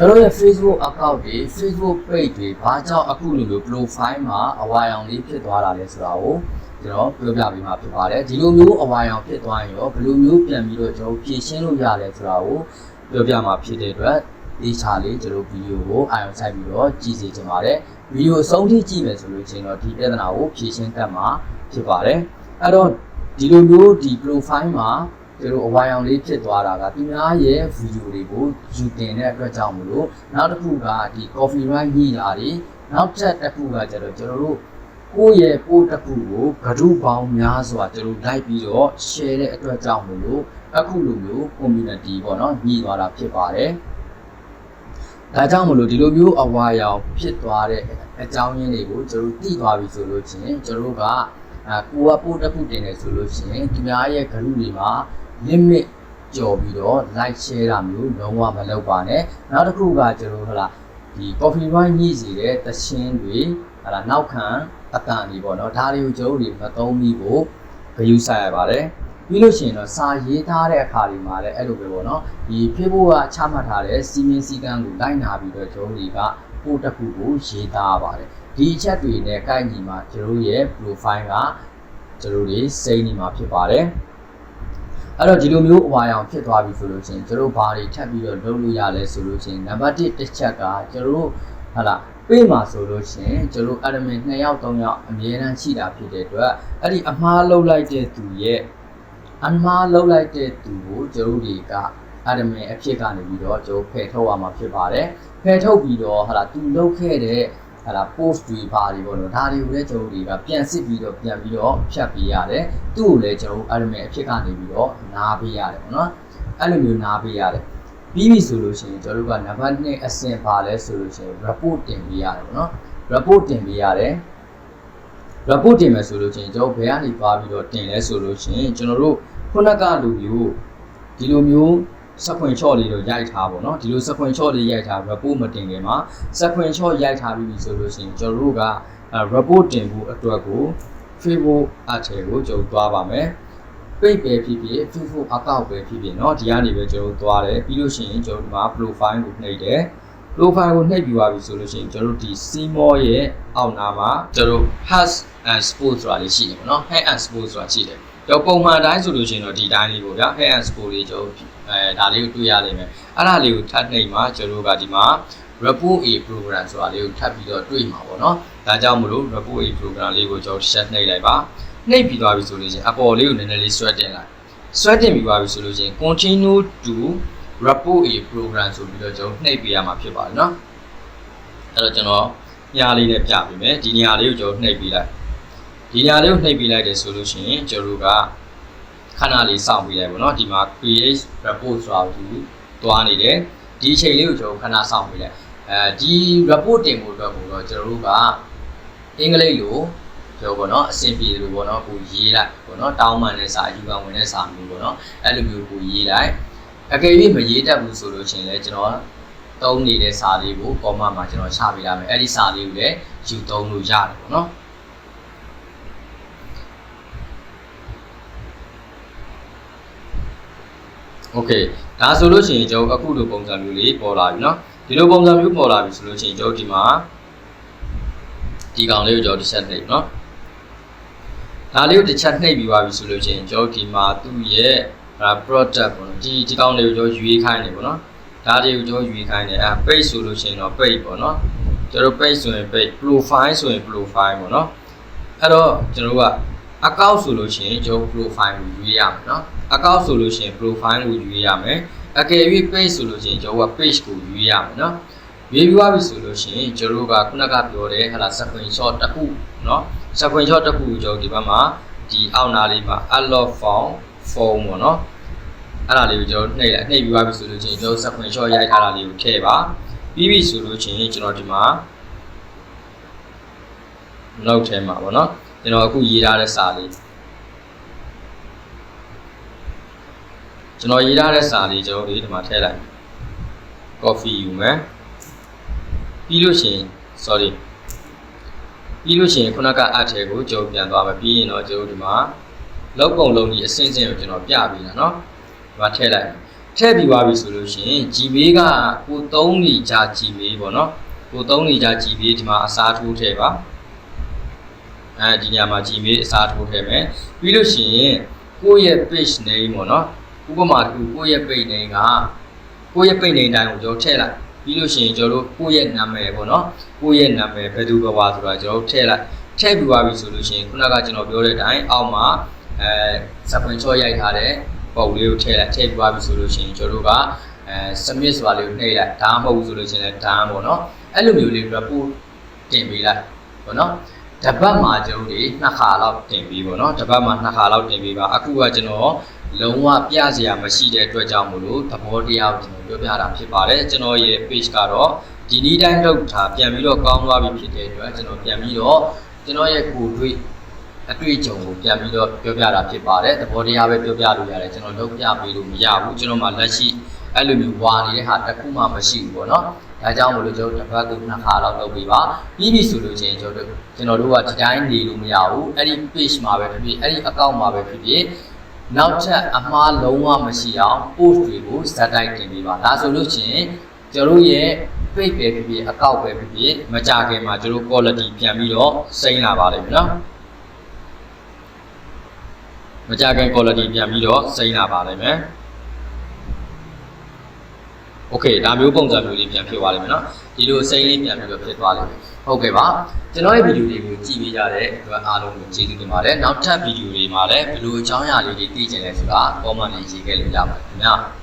ကျွန်တော်ရဲ့ Facebook account တွေ Facebook page တွေဘာကြောင့်အခုလိုလို profile မှာအဝါရောင်လေးဖြစ်သွားတာလဲဆိုတာကိုကျွန်တော်ပြောပြပေးမှာဖြစ်ပါတယ်ဒီလိုမျိုးအဝါရောင်ဖြစ်သွားရင်ရောဘယ်လိုမျိုးပြန်ပြီးတော့ကျွန်တော်ဖြည့်ရှင်းလို့ရလဲဆိုတာကိုပြောပြမှာဖြစ်တဲ့အတွက်ဒီချာလေးကျွန်တော်ဗီဒီယိုကိုအာရုံစိုက်ပြီးတော့ကြည့်စေချင်ပါတယ်ဗီဒီယိုအဆုံးထိကြည့်မယ်ဆိုလို့ရှိရင်တော့ဒီပြဿနာကိုဖြည့်ရှင်းတတ်မှာဖြစ်ပါတယ်အဲ့တော့ဒီလိုမျိုးဒီ profile မှာ ကျွန်တော်အဝါရောင်လေးဖြစ်သွားတာကသူများရဲ့ဗီဒီယိုတွေကိုယူတင်တဲ့အတွက်ကြောင့်မလို့နောက်တစ်ခုကဒီ coffee run ညှိတာတွေနောက်ထပ်တစ်ခုကကျတော့ကျွန်တော်တို့ကိုယ့်ရဲ့ပို့တစ်ခုကိုဂရုပေါင်းများစွာကျွန်တော်လိုက်ပြီးတော့ share တဲ့အတွက်ကြောင့်မလို့အခုလိုမျိုး community ပေါ့နော်ညှိသွားတာဖြစ်ပါတယ်ဒါကြောင့်မလို့ဒီလိုမျိုးအဝါရောင်ဖြစ်သွားတဲ့အကြောင်းရင်းတွေကိုကျွန်တော်သိသွားပြီဆိုလို့ချင်းကျွန်တော်ကအာကိုကပို့တစ်ခုတင်တယ်ဆိုလို့ရှိရင်သူများရဲ့ဂရုတွေမှာ limit ကြော်ပြီးတော့ like share တာမျိုးလုံးဝမလုပ်ပါနဲ့နောက်တစ်ခုကကျွန်တော်ဟလာဒီ coffee wine ညှိစီတဲ့တခြင်းတွေဟလာနောက်ခံအတန်တွေပေါ့နော်ဒါတွေကိုကျွန်တော်တို့မသုံးမိဖို့ဂရုစိုက်ရပါတယ်ပြီးလို့ရှိရင်တော့စာရေးထားတဲ့အခါဒီမှာလည်းအဲ့လိုပဲပေါ့နော်ဒီ Facebook ကချမှတ်ထားတဲ့စီမင်းစည်းကမ်းကိုလိုက်နာပြီးတော့ကျွန်တော်တွေကပို့တစ်ခုကိုရေးသားရပါတယ်ဒီအချက်တွေနဲ့ကိုက်ညီမှာကျွန်တော်ရဲ့ profile ကကျွန်တော်တွေစိတ်နေမှာဖြစ်ပါတယ် အဲ့တော့ဒီလိုမျိုးအဝါရောင်ဖြစ်သွားပြီဆိုလို့ချင်းကျတို့ဘာတွေထပ်ပြီးတော့လုပ်လို့ရလဲဆိုလို့ချင်းနံပါတ်1တစ်ချက်ကကျတို့ဟာလာပေးမှာဆိုလို့ချင်းကျတို့ admin 2ယောက်3ယောက်အမြဲတမ်းရှိတာဖြစ်တဲ့အတွက်အဲ့ဒီအမှားလုပ်လိုက်တဲ့သူရဲ့အမှားလုပ်လိုက်တဲ့သူကိုကျတို့တွေက admin အဖြစ်ကနေပြီးတော့ကျတို့ဖယ်ထုတ်ရမှာဖြစ်ပါတယ်ဖယ်ထုတ်ပြီးတော့ဟာလာသူလုပ်ခဲ့တဲ့ ဟာလာ post တွေပါတွေပေါ့နော်ဒါတွေကိုလည်းကျွန်တော်တွေကပြန်စစ်ပြီးတော့ပြန်ပြီးတော့ဖြတ်ပေးရတယ်သူ့ကိုလည်းကျွန်တော် admin အဖြစ်ကနေပြီးတော့နားပေးရတယ်ပေါ့နော်အဲ့လိုမျိုးနားပေးရတယ်ပြီးပြီဆိုလို့ရှိရင်ကျွန်တော်တို့ကနံပါတ်2အဆင့်ပါလဲဆိုလို့ရှိရင် report တင်ပေးရတယ်ပေါ့နော် report တင်ပေးရတယ် report တင်မယ်ဆိုလို့ချင်းကျွန်တော်ဘယ်ကနေသွားပြီးတော့တင်လဲဆိုလို့ချင်းကျွန်တော်တို့ခုနကလူမျိုးဒီလိုမျိုး စက်ခွင်ချော့လေးတော့ရိုက်ထားပါတော့ဒီလိုစက်ခွင်ချော့လေးရိုက်ထား report မတင်ခင်မှာစက်ခွင်ချော့ရိုက်ထားပြီးပြီဆိုလို့ရှိရင်ကျွန်တော်တို့က report တင်ဖို့အတွက်ကို Facebook အထည်ကိုကျွန်တော်သွားပါမယ်ပိတ်ပဲဖြစ်ဖြစ် Facebook account ပဲဖြစ်ဖြစ်เนาะဒီကနေပဲကျွန်တော်သွားတယ်ပြီးလို့ရှိရင်ကျွန်တော်ဒီမှာ profile ကိုနှိပ်တယ် profile ကိုနှိပ်ပြီးသွားပြီဆိုလို့ရှိရင်ကျွန်တော်တို့ဒီ Seymour ရဲ့အောက်နားမှာကျွန်တော်တို့ has and sports ဆိုတာလေးရှိတယ်ပေါ့နော် has and sports ဆိုတာရှိတယ်ကျွန်တော်ပုံမှန်တိုင်းဆိုလို့ရှိရင်တော့ဒီတိုင်းလေးပေါ့ဗျာ has and sports လေးကျွန်တော် အဲဒါလေးကိုတွေ့ရလိမ့်မယ်အဲ့ဒါလေးကိုထပ်နှိပ်မှာကျွန်တော်ကဒီမှာ report a program ဆိုတာလေးကိုထပ်ပြီးတော့တွေ့မှာပေါ့နော်ဒါကြောင့်မလို့ report a program လေးကိုကျွန်တော်ဆက်နှိပ်လိုက်ပါနှိပ်ပြီးသွားပြီဆိုလို့ရှင်အပေါ်လေးကိုနည်းနည်းလေးဆွဲတင်လိုက်ဆွဲတင်ပြီးသွားပြီဆိုလို့ရှင် continue to report a program ဆိုပြီးတော့ကျွန်တော်နှိပ်ပေးရမှာဖြစ်ပါတယ်နော်အဲ့တော့ကျွန်တော်ညလေးနဲ့ပြပေးမယ်ဒီညလေးကိုကျွန်တော်နှိပ်ပေးလိုက်ဒီညလေးကိုနှိပ်ပေးလိုက်တယ်ဆိုလို့ရှင်ကျွန်တော်တို့က ခဏလေးစောင့်ပေးလိုက်ပေါ့နော်ဒီမှာ create report ဆိုတာကိုသူသွားနေတယ်ဒီအချိန်လေးကိုကျွန်တော်ခဏစောင့်ပေးလိုက်အဲဒီ report တင်ဖို့အတွက်ကိုတော့ကျွန်တော်တို့ကအင်္ဂလိပ်လိုပြောပေါ့နော်အဆင်ပြေတယ်လို့ပေါ့နော်ကိုရေးလိုက်ပေါ့နော်တောင်းမှန်တဲ့စာအယူခံဝင်တဲ့စာမျိုးပေါ့နော်အဲ့လိုမျိုးကိုရေးလိုက်အကယ်၍မရေးတတ်ဘူးဆိုလို့ရှိရင်လည်းကျွန်တော်သုံးနေတဲ့စာလေးကို comma မှာကျွန်တော်ချပေးလိုက်မယ်အဲ့ဒီစာလေးကိုလည်းယူသုံးလို့ရတယ်ပေါ့နော် Okay ဒါဆိုလို့ရှိရင်ကျွန်တော်အခုလိုပုံစံမျိုးလေးပေါ်လာပြီเนาะဒီလိုပုံစံမျိုးပေါ်လာပြီဆိုလို့ရှိရင်ကျွန်တော်ဒီမှာဒီကောင်လေးကိုကျွန်တော်တစ်ချက်နှိပ်เนาะဒါလေးကိုတစ်ချက်နှိပ်ပြီးသွားပြီဆိုလို့ရှိရင်ကျွန်တော်ဒီမှာသူ့ရဲ့ product ပေါ့နော်ဒီဒီကောင်လေးကိုကျွန်တော်ရွေးခိုင်းနေပေါ့နော်ဒါတွေကိုကျွန်တော်ရွေးခိုင်းနေအဲ page ဆိုလို့ရှိရင်တော့ page ပေါ့နော်ကျွန်တော် page ဆိုရင် page profile ဆိုရင် profile ပေါ့နော်အဲ့တော့ကျွန်တော်က account ဆိုလို့ရှိရင်ကျွန်တော် profile ကိုရွေးရမယ်เนาะ account ဆိုလို့ရှိရင် profile ကိုရွေးရမယ်အကယ်၍ page ဆိုလို့ရှိရင်ကျွန်တော်က page ကိုရွေးရမယ်နော်ရွေးပြီးသွားပြီဆိုလို့ရှိရင်ကျွန်တော်ကခုနကပြောတဲ့ဟာလား screenshot တစ်ခုနော် screenshot တစ်ခုကိုကျွန်တော်ဒီဘက်မှာဒီအောက်နားလေးမှာ allow form form ပေါ့နော်အဲ့ဒါလေးကိုကျွန်တော်နှိပ်လိုက်နှိပ်ပြီးသွားပြီဆိုလို့ချင်းကျွန်တော် screenshot ရိုက်ထားတာလေးကိုထည့်ပါပြီးပြီဆိုလို့ချင်းကျွန်တော်ဒီမှာ note ထဲမှာပေါ့နော်ကျွန်တော်အခုရေးထားတဲ့စာလေး ကျွန်တော်ရေးထားတဲ့စာလေးကျွန်တော်ဒီဒီမှာထည့်လိုက် coffee ယူမယ်ပြီးလို့ရှိရင် sorry ပြီးလို့ရှိရင်ခုနကအပ်ထဲကိုကျွန်တော်ပြန်သွားမယ်ပြီးရင်တော့ကျွန်တော်ဒီမှာလောက်ပုံလုံးကြီးအစင်းစင်းကိုကျွန်တော်ပြပေးတာเนาะဒီမှာထည့်လိုက် ထည့်ပြီးသွားပြီဆိုလို့ရှိရင် Gmail ကကိုသုံးနေကြ Gmail ပေါ့နော်ကိုသုံးနေကြ Gmail ဒီမှာအစားထိုးထည့်ပါအဲဒီညမှာ Gmail အစားထိုးထည့်မယ်ပြီးလို့ရှိရင်ကိုယ့်ရဲ့ page name ပေါ့နော် ဥပမာတစ်ခုကိုယ့်ရဲ့ page name ကကိုယ့်ရဲ့ page name တိုင်းကိုကျွန်တော်ထည့်လိုက်ပြီးလို့ရှိရင်ကျွန်တော်တို့ကိုယ့်ရဲ့နာမည်ပေါ့နော်ကိုယ့်ရဲ့နာမည်ဘယ်သူဘယ်ဝါဆိုတာကျွန်တော်တို့ထည့်လိုက်ထည့်ပြီးသွားပြီဆိုလို့ရှိရင်ခုနကကျွန်တော်ပြောတဲ့အတိုင်းအောက်မှာအဲစပွန်ချောရိုက်ထားတဲ့ပုံလေးကိုထည့်လိုက်ထည့်ပြီးသွားပြီဆိုလို့ရှိရင်ကျွန်တော်တို့ကအဲ submit ဆိုတာလေးကိုနှိပ်လိုက်ဒါမှမဟုတ်ဘူးဆိုလို့ရှိရင်လည်း done ပေါ့နော်အဲ့လိုမျိုးလေး report တင်ပေးလိုက်ပေါ့နော်တပတ်မှာကျွန်တော်တို့နှစ်ခါလောက်တင်ပေးပေါ့နော်တပတ်မှာနှစ်ခါလောက်တင်ပေးပါအခုကကျွန်တော် လုံးဝပြစရာမရှိတဲ့အတွက်ကြောင့်မို့လို့သဘောတရားကိုကျွန်တော်ပြောပြတာဖြစ်ပါတယ်ကျွန်တော်ရဲ့ page ကတော့ဒီနေ့တိုင်းလောက်ထားပြန်ပြီးတော့ကောင်းသွားပြီဖြစ်တဲ့အတွက်ကျွန်တော်ပြန်ပြီးတော့ကျွန်တော်ရဲ့ကိုယ်တွေ့အတွေ့အကြုံကိုပြန်ပြီးတော့ပြောပြတာဖြစ်ပါတယ်သဘောတရားပဲပြောပြလို့ရတယ်ကျွန်တော်လုပ်ပြပေးလို့မရဘူးကျွန်တော်မှလက်ရှိအဲ့လိုမျိုးဝါနေတဲ့ဟာတစ်ခုမှမရှိဘူးပေါ့နော်ဒါကြောင့်မလို့ကျွန်တော်တစ်ပတ်ကိုနှစ်ခါလောက်လုပ်ပေးပါပြီးပြီဆိုလို့ချင်းကျွန်တော်တို့ကျွန်တော်တို့ကဒီတိုင်းနေလို့မရဘူးအဲ့ဒီ page မှာပဲဖြစ်ဖြစ်အဲ့ဒီ account မှာပဲဖြစ်ဖြစ် နောက်ထပ်အမှားလုံးဝမရှိအောင် post တွေကိုဇက်တိုက်တင်ပေးပါဒါဆိုလို့ချင်းကျွန်တော်တို့ရဲ့ page ပဲဖြစ်ဖြစ်အကောက်ပဲဖြစ်ဖြစ်မကြခင်မှာကျွန်တော် quality ပြန်ပြီးတော့စိမ့်လာပါလိမ့်မယ်နော်မကြခင် quality ပြန်ပြီးတော့စိမ့်လာပါလိမ့်မယ်။ Okay ဒါမျိုးပုံစံမျိုးလေးပြန်ဖြစ်သွားလိမ့်မယ်နော်။ဒီလိုစိမ့်လေးပြန်ပြီးတော့ဖြစ်သွားလိမ့်မယ်။ဟုတ်ကဲ့ပါ။ကျွန်တော်ရဲ့ဗီဒီယိုတွေကိုကြည့်ပေးကြတဲ့အတွက်အားလုံးကိုကျေးဇူးတင်ပါတယ်။နောက်ထပ်ဗီဒီယိုတွေမှာလည်းဘယ်လိုအကြောင်းအရာလေးတွေသိချင်လဲဆိုတာ comment လေးရေးခဲ့လို့ရပါတယ်ခင်ဗျာ။